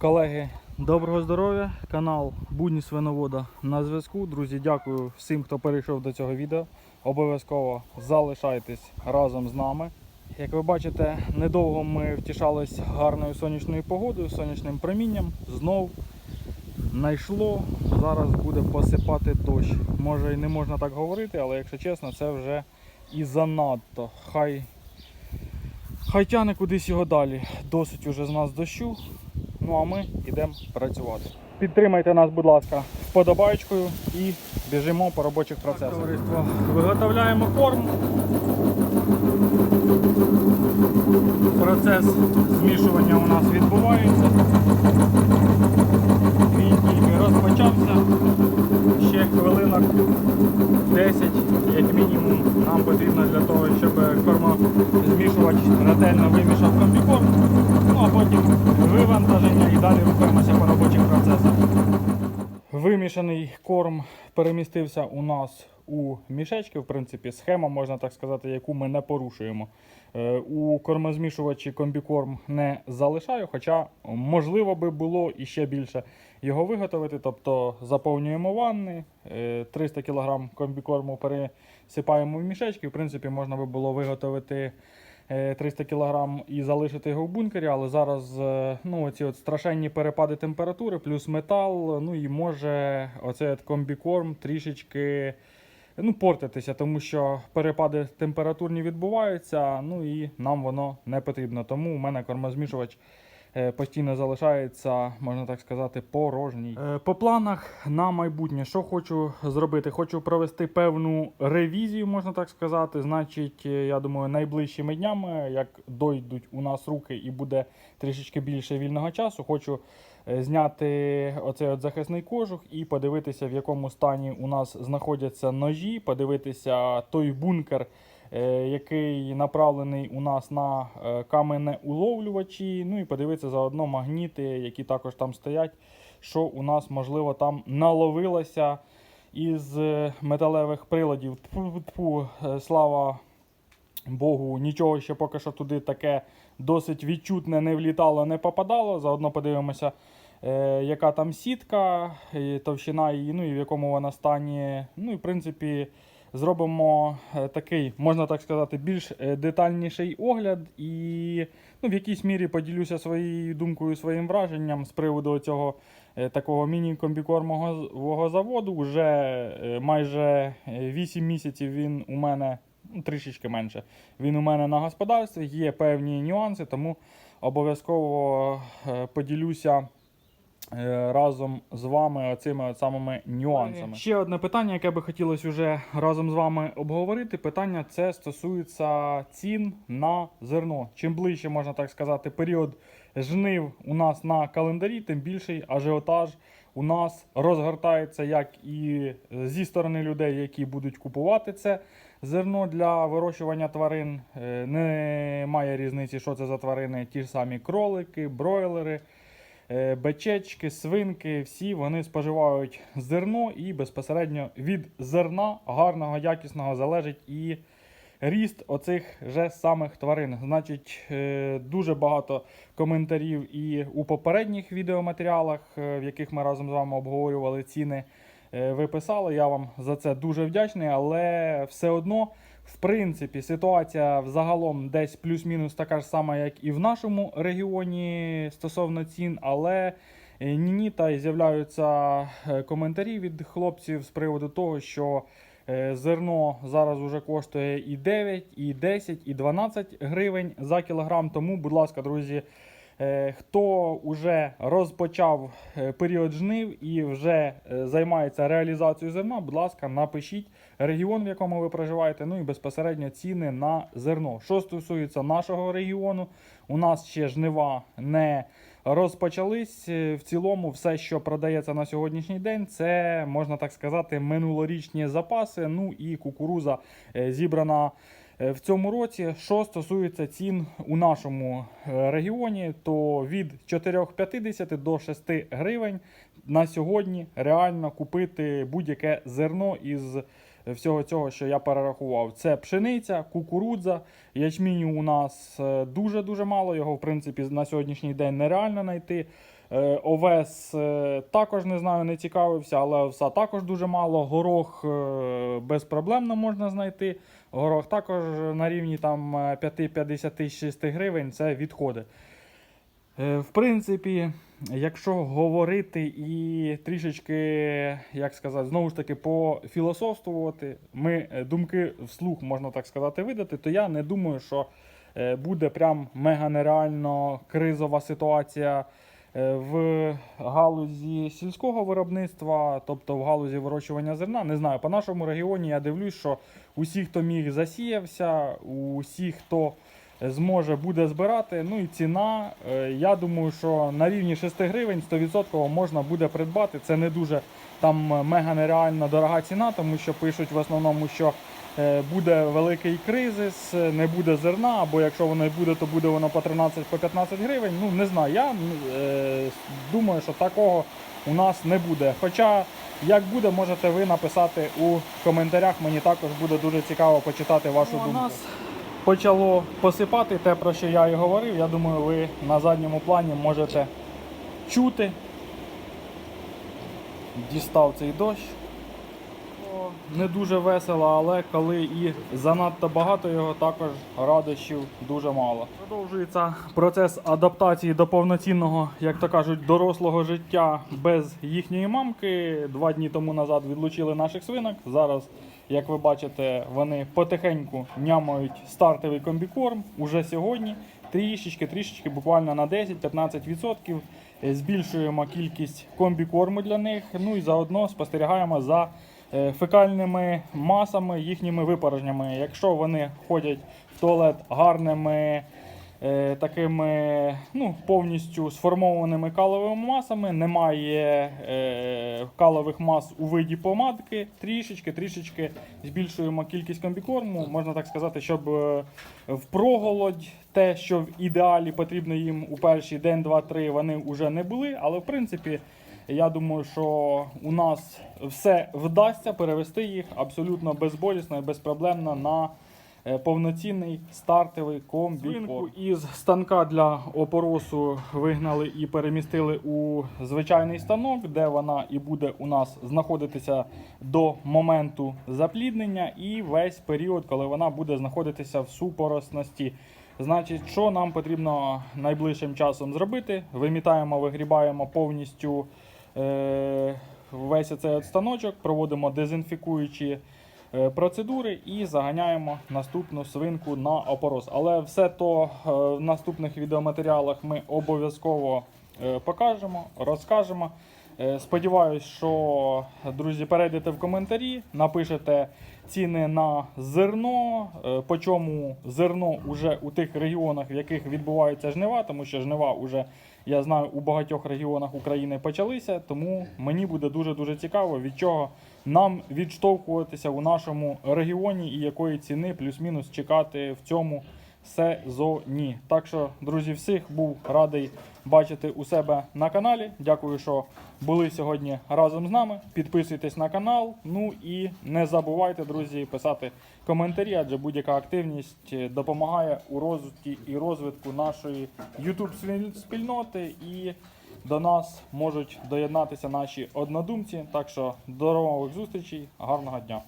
Колеги, доброго здоров'я! Канал Будні Свиновода на зв'язку. Друзі, дякую всім, хто перейшов до цього відео. Обов'язково залишайтесь разом з нами. Як ви бачите, недовго ми втішались гарною сонячною погодою, сонячним промінням. Знов найшло. Зараз буде посипати дощ. Може і не можна так говорити, але якщо чесно, це вже і занадто. Хай, хай тяне кудись його далі. Досить уже з нас дощу. Ну а ми йдемо працювати. Підтримайте нас, будь ласка, вподобайкою і біжимо по робочих процесах. Виготовляємо корм. Процес змішування у нас відбувається. Він тільки розпочався. Ще хвилинок 10, як мінімум, нам потрібно для того, щоб кормозмішувач ретельно вимішав комбікорм. Ну а потім вивантаження і далі рухаємося по робочих процесах. Вимішаний корм перемістився у нас у мішечки. В принципі, схема, можна так сказати, яку ми не порушуємо. Е, У кормозмішувачі комбікорм не залишаю, хоча можливо би було і ще більше його виготовити. Тобто заповнюємо ванни, е, 300 кг комбікорму пересипаємо в мішечки. В принципі, можна би було виготовити е, 300 кг і залишити його в бункері, але зараз е, ну, оці от страшенні перепади температури, плюс метал, ну і може оцей от комбікорм трішечки ну, портитися, тому що перепади температурні відбуваються, ну і нам воно не потрібно. Тому у мене кормозмішувач е, постійно залишається, можна так сказати, порожній. Е, По планах на майбутнє, що хочу зробити? Хочу провести певну ревізію, можна так сказати. Значить, е, я думаю, найближчими днями, як дойдуть у нас руки і буде трішечки більше вільного часу, хочу е, зняти оцей от захисний кожух і подивитися, в якому стані у нас знаходяться ножі, подивитися той бункер, е, який направлений у нас на е, каменеуловлювачі. Ну і подивитися заодно магніти, які також там стоять, що у нас можливо там наловилося із е, металевих приладів. Тьфу-тьфу, е, слава Богу, нічого ще поки що туди таке досить відчутне не влітало, не попадало. Заодно подивимося, е, яка там сітка, товщина її, ну і в якому вона стані. Ну і в принципі зробимо е, такий, можна так сказати, більш е, детальніший огляд. І ну, в якійсь мірі поділюся своєю думкою, своїм враженням з приводу цього е, такого міні-комбікормового заводу. Уже майже 8 місяців він у мене ну, трішечки менше. Він у мене на господарстві, є певні нюанси, тому обов'язково поділюся разом з вами оцими самими нюансами. Ще одне питання, яке би хотілося вже разом з вами обговорити. Питання це стосується цін на зерно. Чим ближче, можна так сказати, період жнив у нас на календарі, тим більший ажіотаж у нас розгортається як і зі сторони людей, які будуть купувати це зерно для вирощування тварин. Е, Немає різниці, що це за тварини. Ті ж самі кролики, бройлери, е, бичечки, свинки. Всі вони споживають зерно і безпосередньо від зерна гарного, якісного залежить і ріст оцих же самих тварин. Значить, е, дуже багато коментарів і у попередніх відеоматеріалах, е, в яких ми разом з вами обговорювали ціни. Ви писали, я вам за це дуже вдячний, але все одно, принципі, ситуація взагалом десь плюс-мінус така ж сама, як і в нашому регіоні стосовно цін, але е, ні-ні, та з'являються е, коментарі від хлопців з приводу того, що е, зерно зараз уже коштує і 9, і 10, і 12 гривень за кілограм. Тому, будь ласка, друзі. Е, Хто вже розпочав е, період жнив і вже е, займається реалізацією зерна, будь ласка, напишіть регіон, в якому ви проживаєте, ну і безпосередньо ціни на зерно. Що стосується нашого регіону, у нас ще жнива не розпочались. В цілому, все, що продається на сьогоднішній день, це можна так сказати, минулорічні запаси. Ну і кукуруза зібрана. Е, В цьому році, що стосується цін у нашому е, регіоні, то від 4,50 до 6 гривень на сьогодні реально купити будь-яке зерно із всього цього, що я перерахував. Це пшениця, кукурудза, ячміню у нас е, дуже-дуже мало. Його, в принципі, на сьогоднішній день нереально знайти. Е, Овес е, також не знаю, не цікавився, але овса також дуже мало. Горох е, безпроблемно можна знайти. Горох також на рівні там е, 5-56 гривень це відходи. Е, В принципі, якщо говорити і трішечки, як сказати, знову ж таки пофілософствувати, ми е, думки вслух, можна так сказати, видати, то я не думаю, що буде прям мега нереально кризова ситуація в галузі сільського виробництва, тобто в галузі вирощування зерна. Не знаю, по нашому регіоні я дивлюсь, що усі, хто міг, засіявся, усі, хто зможе, буде збирати. Ну і ціна, е, я думаю, що на рівні 6 гривень 100% можна буде придбати. Це не дуже там е, мега нереально дорога ціна, тому що пишуть в основному, що е, буде великий кризис, е, не буде зерна, або якщо воно і буде, то буде воно по 13 по 15 гривень. Ну не знаю. Я е, думаю, що такого у нас не буде. Хоча як буде, можете ви написати у коментарях. Мені також буде дуже цікаво почитати вашу Ну, думку. нас Почало посипати те, про що я і говорив. Я думаю, ви на задньому плані можете чути. Дістав цей дощ. Не дуже весело, але коли і занадто багато його, також радощів дуже мало. Продовжується процес адаптації до повноцінного, як то кажуть, дорослого життя без їхньої мамки. Два дні тому назад відлучили наших свинок. Зараз, як ви бачите, вони потихеньку нямають стартовий комбікорм. Уже сьогодні трішечки, трішечки, буквально на 10-15% збільшуємо кількість комбікорму для них. Ну і заодно спостерігаємо за фекальними масами, їхніми випорожнями. Якщо вони ходять в туалет гарними е, такими ну, повністю сформованими каловими масами, немає е, калових мас у виді помадки, трішечки, трішечки збільшуємо кількість комбікорму. Можна так сказати, щоб е, в проголодь те, що в ідеалі потрібно їм у перший день, два, три, вони вже не були. Але в принципі, я думаю, що у нас все вдасться перевести їх абсолютно безболісно і безпроблемно на е, повноцінний стартовий комбікорм. Із станка для опоросу вигнали і перемістили у звичайний станок, де вона і буде у нас знаходитися до моменту запліднення і весь період, коли вона буде знаходитися в супоросності. Значить, що нам потрібно найближчим часом зробити? Вимітаємо, вигрібаємо повністю весь цей станочок, проводимо дезінфікуючі е, процедури і заганяємо наступну свинку на опорос. Але все то е, в наступних відеоматеріалах ми обов'язково е, покажемо, розкажемо. Е, Сподіваюсь, що друзі перейдете в коментарі, напишете ціни на зерно, е, по чому зерно уже у тих регіонах, в яких відбуваються жнива, тому що жнива уже, я знаю, у багатьох регіонах України почалися. Тому мені буде дуже дуже цікаво, від чого нам відштовхуватися у нашому регіоні і якої ціни плюс-мінус чекати в цьому сезоні. Так що, друзі, всіх був радий бачити у себе на каналі. Дякую, що були сьогодні разом з нами. Підписуйтесь на канал. Ну і не забувайте, друзі, писати коментарі, адже будь-яка активність е, допомагає у розвитку і розвитку нашої YouTube спільноти. І до нас можуть доєднатися наші однодумці. Так що до нових зустрічей, гарного дня!